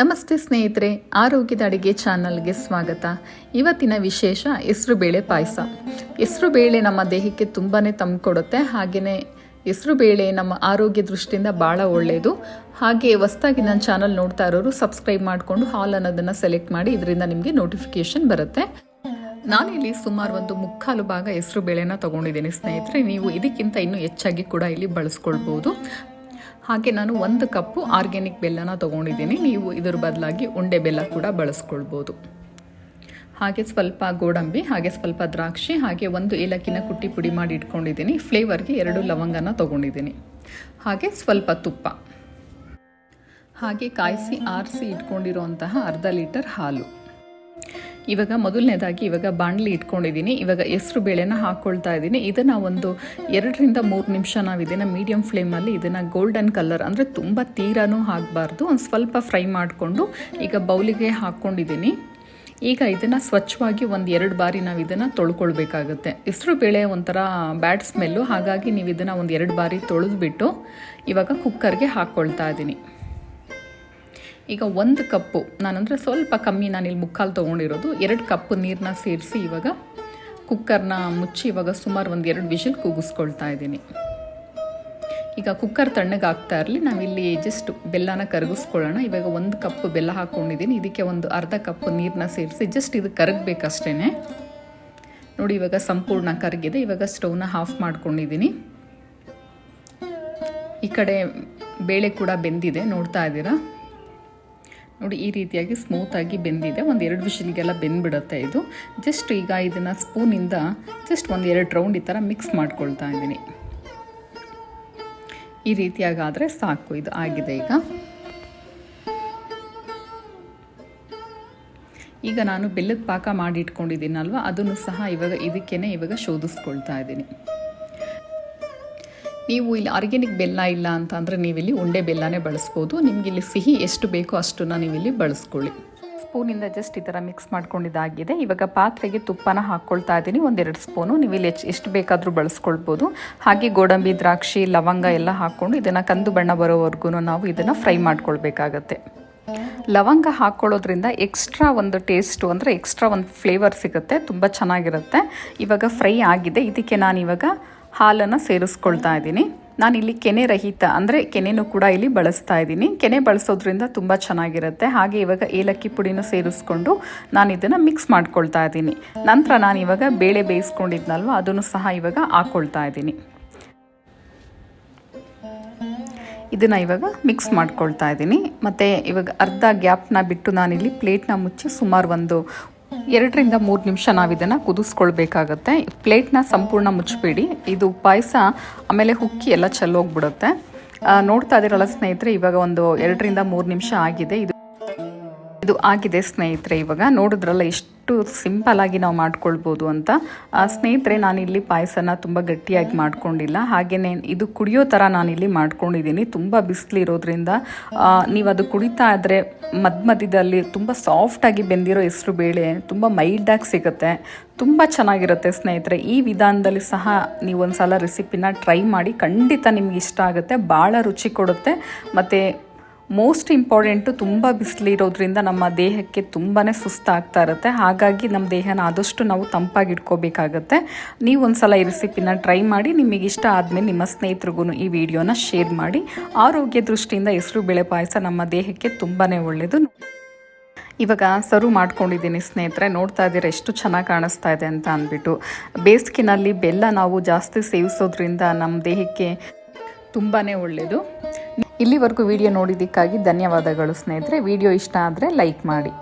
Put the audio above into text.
ನಮಸ್ತೆ ಸ್ನೇಹಿತರೆ, ಆರೋಗ್ಯದ ಅಡುಗೆ ಚಾನಲ್ಗೆ ಸ್ವಾಗತ. ಇವತ್ತಿನ ವಿಶೇಷ ಹೆಸರುಬೇಳೆ ಪಾಯಸ. ಹೆಸರುಬೇಳೆ ನಮ್ಮ ದೇಹಕ್ಕೆ ತುಂಬಾ ತಂಪು ಹಾಗೆಯೇ ಹೆಸರುಬೇಳೆ ನಮ್ಮ ಆರೋಗ್ಯ ದೃಷ್ಟಿಯಿಂದ ಭಾಳ ಒಳ್ಳೆಯದು ಹಾಗೆ ಹೊಸ್ದಾಗಿ ನನ್ನ ಚಾನಲ್ ನೋಡ್ತಾ ಇರೋರು ಸಬ್ಸ್ಕ್ರೈಬ್ ಮಾಡಿಕೊಂಡು ಹಾಲ್ ಅನ್ನೋದನ್ನು ಸೆಲೆಕ್ಟ್ ಮಾಡಿ ಇದರಿಂದ ನಿಮಗೆ ನೋಟಿಫಿಕೇಶನ್ ಬರುತ್ತೆ. ನಾನಿಲ್ಲಿ ಸುಮಾರು ಒಂದು ಮುಕ್ಕಾಲು ಭಾಗ ಹೆಸರು ಬೇಳೆನ ತಗೊಂಡಿದ್ದೀನಿ ಸ್ನೇಹಿತರೆ. ನೀವು ಇದಕ್ಕಿಂತ ಇನ್ನೂ ಹೆಚ್ಚಾಗಿ ಕೂಡ ಇಲ್ಲಿ ಬಳಸ್ಕೊಳ್ಬೋದು. ಹಾಗೆ ನಾನು ಒಂದು ಕಪ್ಪು ಆರ್ಗ್ಯಾನಿಕ್ ಬೆಲ್ಲನ ತೊಗೊಂಡಿದ್ದೀನಿ. ನೀವು ಇದರ ಬದಲಾಗಿ ಉಂಡೆ ಬೆಲ್ಲ ಕೂಡ ಬಳಸ್ಕೊಳ್ಬೋದು. ಹಾಗೆ ಸ್ವಲ್ಪ ಗೋಡಂಬಿ, ಹಾಗೆ ಸ್ವಲ್ಪ ದ್ರಾಕ್ಷಿ, ಹಾಗೆ ಒಂದು ಏಲಕ್ಕಿನ ಕುಟ್ಟಿ ಪುಡಿ ಮಾಡಿ ಇಟ್ಕೊಂಡಿದ್ದೀನಿ. ಫ್ಲೇವರ್ಗೆ ಎರಡು ಲವಂಗನ ತೊಗೊಂಡಿದ್ದೀನಿ. ಹಾಗೆ ಸ್ವಲ್ಪ ತುಪ್ಪ. ಹಾಗೆ ಕಾಯಿಸಿ ಆರಿಸಿ ಇಟ್ಕೊಂಡಿರುವಂತಹ ಅರ್ಧ ಲೀಟರ್ ಹಾಲು. ಇವಾಗ ಮೊದಲನೇದಾಗಿ ಇವಾಗ ಬಾಣಲಿ ಇಟ್ಕೊಂಡಿದ್ದೀನಿ. ಇವಾಗ ಹೆಸರು ಬೇಳೆನ ಹಾಕ್ಕೊಳ್ತಾ ಇದ್ದೀನಿ. ಇದನ್ನು ಒಂದು ಎರಡರಿಂದ ಮೂರು ನಿಮಿಷ ನಾವು ಇದನ್ನು ಮೀಡಿಯಮ್ ಫ್ಲೇಮಲ್ಲಿ ಇದನ್ನು ಗೋಲ್ಡನ್ ಕಲರ್ ಅಂದರೆ ತುಂಬ ತೀರಾನೂ ಹಾಕಬಾರ್ದು. ಒಂದು ಸ್ವಲ್ಪ ಫ್ರೈ ಮಾಡಿಕೊಂಡು ಈಗ ಬೌಲಿಗೆ ಹಾಕ್ಕೊಂಡಿದ್ದೀನಿ ಈಗ ಇದನ್ನು ಸ್ವಚ್ಛವಾಗಿ ಒಂದು ಎರಡು ಬಾರಿ ನಾವು ಇದನ್ನು ತೊಳ್ಕೊಳ್ಬೇಕಾಗುತ್ತೆ. ಹೆಸರು ಬೇಳೆ ಒಂಥರ ಬ್ಯಾಡ್ ಸ್ಮೆಲ್ಲು ಹಾಗಾಗಿ ನೀವು ಇದನ್ನು ಒಂದು ಎರಡು ಬಾರಿ ತೊಳೆದುಬಿಟ್ಟು ಇವಾಗ ಕುಕ್ಕರ್ಗೆ ಹಾಕ್ಕೊಳ್ತಾ ಇದ್ದೀನಿ. ಈಗ ಒಂದು ಕಪ್ಪು. ನಾನಂದರೆ ಸ್ವಲ್ಪ ಕಮ್ಮಿ ನಾನಿಲ್ಲಿ ಮುಕ್ಕಾಲು ತೊಗೊಂಡಿರೋದು. ಎರಡು ಕಪ್ಪು ನೀರನ್ನ ಸೇರಿಸಿ ಇವಾಗ ಕುಕ್ಕರ್ನ ಮುಚ್ಚಿ ಇವಾಗ ಸುಮಾರು ಒಂದು ಎರಡು ವಿಷಲ್ ಕೂಗಿಸ್ಕೊಳ್ತಾ ಇದ್ದೀನಿ. ಈಗ ಕುಕ್ಕರ್ ತಣ್ಣಗಾಗ್ತಾ ಇರಲಿ. ನಾವಿಲ್ಲಿ ಜಸ್ಟ್ ಬೆಲ್ಲನ ಕರಗಿಸ್ಕೊಳ್ಳೋಣ. ಇವಾಗ ಒಂದು ಕಪ್ ಬೆಲ್ಲ ಹಾಕ್ಕೊಂಡಿದ್ದೀನಿ ಇದಕ್ಕೆ ಒಂದು ಅರ್ಧ ಕಪ್ ನೀರನ್ನ ಸೇರಿಸಿ ಜಸ್ಟ್ ಇದು ಕರಗಬೇಕಷ್ಟೇ ನೋಡಿ, ಇವಾಗ ಸಂಪೂರ್ಣ ಕರಗಿದೆ. ಇವಾಗ ಸ್ಟವ್ನ ಆಫ್ ಮಾಡ್ಕೊಂಡಿದ್ದೀನಿ. ಈ ಕಡೆ ಬೇಳೆ ಕೂಡ ಬೆಂದಿದೆ. ನೋಡ್ತಾ ಇದ್ದೀರಾ? ನೋಡಿ, ಈ ರೀತಿಯಾಗಿ ಸ್ಮೂತಾಗಿ ಬೆಂದಿದೆ. ಒಂದು ಎರಡು ವಿಷಲ್ಗೆಲ್ಲ ಬೆಂದ್ಬಿಡುತ್ತೆ ಇದು. ಜಸ್ಟ್ ಈಗ ಇದನ್ನು ಸ್ಪೂನಿಂದ ಜಸ್ಟ್ ಒಂದು ಎರಡು ರೌಂಡ್ ಈ ಥರ ಮಿಕ್ಸ್ ಮಾಡ್ಕೊಳ್ತಾ ಇದ್ದೀನಿ. ಈ ರೀತಿಯಾಗಾದರೆ ಸಾಕು, ಇದು ಆಗಿದೆ ಈಗ. ಈಗ ನಾನು ಬೆಲ್ಲದ ಪಾಕ ಮಾಡಿ ಇಟ್ಕೊಂಡಿದ್ದೀನಲ್ವ? ಅದನ್ನು ಸಹ ಇವಾಗ ಇದಕ್ಕೇ ಇವಾಗ ಶೋಧಿಸ್ಕೊಳ್ತಾ ಇದ್ದೀನಿ. ನೀವು ಇಲ್ಲಿ ಆರ್ಗ್ಯಾನಿಕ್ ಬೆಲ್ಲ ಇಲ್ಲ ಅಂತ ಅಂದರೆ ನೀವಿಲ್ಲಿ ಉಂಡೆ ಬೆಲ್ಲನೇ ಬಳಸ್ಬೋದು. ನಿಮಗೆ ಇಲ್ಲಿ ಸಿಹಿ ಎಷ್ಟು ಬೇಕೋ ಅಷ್ಟನ್ನು ನೀವಿಲ್ಲಿ ಬಳಸ್ಕೊಳ್ಳಿ. ಸ್ಪೂನಿಂದ ಜಸ್ಟ್ ಈ ಥರ ಮಿಕ್ಸ್ ಮಾಡ್ಕೊಂಡಿದ್ದಾಗಿದೆ. ಇವಾಗ ಪಾತ್ರೆಗೆ ತುಪ್ಪನ ಹಾಕ್ಕೊಳ್ತಾ ಇದ್ದೀನಿ. ಒಂದೆರಡು ಸ್ಪೂನು ನೀವು ಇಲ್ಲಿ ಎಷ್ಟು ಬೇಕಾದರೂ ಬಳಸ್ಕೊಳ್ಬೋದು. ಹಾಗೆ ಗೋಡಂಬಿ, ದ್ರಾಕ್ಷಿ, ಲವಂಗ ಎಲ್ಲ ಹಾಕ್ಕೊಂಡು ಇದನ್ನು ಕಂದು ಬಣ್ಣ ಬರೋವರೆಗೂ ನಾವು ಇದನ್ನು ಫ್ರೈ ಮಾಡ್ಕೊಳ್ಬೇಕಾಗತ್ತೆ. ಲವಂಗ ಹಾಕ್ಕೊಳ್ಳೋದ್ರಿಂದ ಎಕ್ಸ್ಟ್ರಾ ಒಂದು ಟೇಸ್ಟು ಅಂದರೆ ಎಕ್ಸ್ಟ್ರಾ ಒಂದು ಫ್ಲೇವರ್ ಸಿಗುತ್ತೆ. ತುಂಬ ಚೆನ್ನಾಗಿರುತ್ತೆ. ಇವಾಗ ಫ್ರೈ ಆಗಿದೆ. ಇದಕ್ಕೆ ನಾನು ಇವಾಗ ಹಾಲನ್ನು ಸೇರಿಸ್ಕೊಳ್ತಾ ಇದ್ದೀನಿ. ನಾನಿಲ್ಲಿ ಕೆನೆ ರಹಿತ ಅಂದರೆ ಕೆನೆನೂ ಕೂಡ ಇಲ್ಲಿ ಬಳಸ್ತಾ ಇದ್ದೀನಿ. ಕೆನೆ ಬಳಸೋದ್ರಿಂದ ತುಂಬ ಚೆನ್ನಾಗಿರುತ್ತೆ. ಹಾಗೆ ಇವಾಗ ಏಲಕ್ಕಿ ಪುಡಿನೂ ಸೇರಿಸ್ಕೊಂಡು ನಾನು ಇದನ್ನು ಮಿಕ್ಸ್ ಮಾಡ್ಕೊಳ್ತಾ ಇದ್ದೀನಿ. ನಂತರ ನಾನು ಇವಾಗ ಬೇಳೆ ಬೇಯಿಸ್ಕೊಂಡಿದ್ನಲ್ವ, ಅದನ್ನು ಸಹ ಇವಾಗ ಹಾಕ್ಕೊಳ್ತಾ ಇದ್ದೀನಿ. ಇದನ್ನು ಇವಾಗ ಮಿಕ್ಸ್ ಮಾಡ್ಕೊಳ್ತಾ ಇದ್ದೀನಿ. ಮತ್ತು ಇವಾಗ ಅರ್ಧ ಗ್ಯಾಪ್ನ ಬಿಟ್ಟು ನಾನಿಲ್ಲಿ ಪ್ಲೇಟ್ನ ಮುಚ್ಚಿ ಸುಮಾರು ಒಂದು ಎರಡರಿಂದ ಮೂರು ನಿಮಿಷ ನಾವು ಇದನ್ನು ಕುದಿಸ್ಕೊಳ್ಬೇಕಾಗತ್ತೆ ಪ್ಲೇಟ್ನ ಸಂಪೂರ್ಣ ಮುಚ್ಚಬೇಡಿ. ಇದು ಪಾಯಸ, ಆಮೇಲೆ ಹುಕ್ಕಿ ಎಲ್ಲ ಚೆಲ್ಲೋಗ್ಬಿಡುತ್ತೆ. ನೋಡ್ತಾ ಇದ್ದೀರಲ್ಲ ಸ್ನೇಹಿತರೆ, ಇವಾಗ ಒಂದು ಎರಡರಿಂದ ಮೂರು ನಿಮಿಷ ಆಗಿದೆ. ಇದು ಇದು ಆಗಿದೆ ಸ್ನೇಹಿತರೆ, ಇವಾಗ ನೋಡಿದ್ರಲ್ಲ ಎಷ್ಟು ಸಿಂಪಲ್ ಆಗಿ ನಾವು ಮಾಡ್ಕೊಳ್ಬೋದು ಅಂತ. ಸ್ನೇಹಿತರೆ, ನಾನಿಲ್ಲಿ ಪಾಯಸನ ತುಂಬ ಗಟ್ಟಿಯಾಗಿ ಮಾಡ್ಕೊಂಡಿಲ್ಲ. ಹಾಗೆಯೇ ಇದು ಕುಡಿಯೋ ಥರ ನಾನಿಲ್ಲಿ ಮಾಡ್ಕೊಂಡಿದ್ದೀನಿ. ತುಂಬ ಬಿಸಿಲಿರೋದ್ರಿಂದ ನೀವು ಅದು ಕುಡಿತಾ ಇದ್ದರೆ ಮಧ್ಯ ಮಧ್ಯದಲ್ಲಿ ತುಂಬ ಸಾಫ್ಟಾಗಿ ಬೆಂದಿರೋ ಹೆಸರು ಬೇಳೆ ತುಂಬ ಮೈಲ್ಡಾಗಿ ಸಿಗುತ್ತೆ. ತುಂಬ ಚೆನ್ನಾಗಿರುತ್ತೆ ಸ್ನೇಹಿತರೆ. ಈ ವಿಧಾನದಲ್ಲಿ ಸಹ ನೀವು ಒಂದು ಸಲ ರೆಸಿಪಿನ ಟ್ರೈ ಮಾಡಿ ಖಂಡಿತ ನಿಮ್ಗೆ ಇಷ್ಟ ಆಗುತ್ತೆ, ಭಾಳ ರುಚಿ ಕೊಡುತ್ತೆ. ಮತ್ತು ಮೋಸ್ಟ್ ಇಂಪಾರ್ಟೆಂಟು ತುಂಬ ಬಿಸಿಲಿರೋದ್ರಿಂದ ನಮ್ಮ ದೇಹಕ್ಕೆ ತುಂಬಾ ಸುಸ್ತಾಗ್ತಾ ಇರುತ್ತೆ. ಹಾಗಾಗಿ ನಮ್ಮ ದೇಹನ ಆದಷ್ಟು ನಾವು ತಂಪಾಗಿ ಇಟ್ಕೋಬೇಕಾಗತ್ತೆ ನೀವು ಒಂದು ಸಲ ಈ ರೆಸಿಪಿನ ಟ್ರೈ ಮಾಡಿ ನಿಮಗೆ ಇಷ್ಟ ಆದಮೇಲೆ ನಿಮ್ಮ ಸ್ನೇಹಿತರಿಗೂ ಈ ವಿಡಿಯೋನ ಶೇರ್ ಮಾಡಿ. ಆರೋಗ್ಯ ದೃಷ್ಟಿಯಿಂದ ಹೆಸರು ಬೇಳೆ ಪಾಯಸ ನಮ್ಮ ದೇಹಕ್ಕೆ ತುಂಬಾ ಒಳ್ಳೆಯದು ಇವಾಗ ಸರ್ವ್ ಮಾಡ್ಕೊಂಡಿದ್ದೀನಿ ಸ್ನೇಹಿತರೆ, ನೋಡ್ತಾ ಇದ್ದೀರಾ ಎಷ್ಟು ಚೆನ್ನಾಗಿ ಕಾಣಿಸ್ತಾ ಇದೆ ಅಂತ ಅಂದ್ಬಿಟ್ಟು. ಬೇಸಿಗೆನಲ್ಲಿ ಬೆಲ್ಲ ನಾವು ಜಾಸ್ತಿ ಸೇವಿಸೋದ್ರಿಂದ ನಮ್ಮ ದೇಹಕ್ಕೆ ತುಂಬಾ ಒಳ್ಳೆಯದು ಇಲ್ಲಿವರೆಗೂ ವಿಡಿಯೋ ನೋಡಿದ್ದಕ್ಕಾಗಿ ಧನ್ಯವಾದಗಳು ಸ್ನೇಹಿತರೆ. ವಿಡಿಯೋ ಇಷ್ಟ ಆದರೆ ಲೈಕ್ ಮಾಡಿ.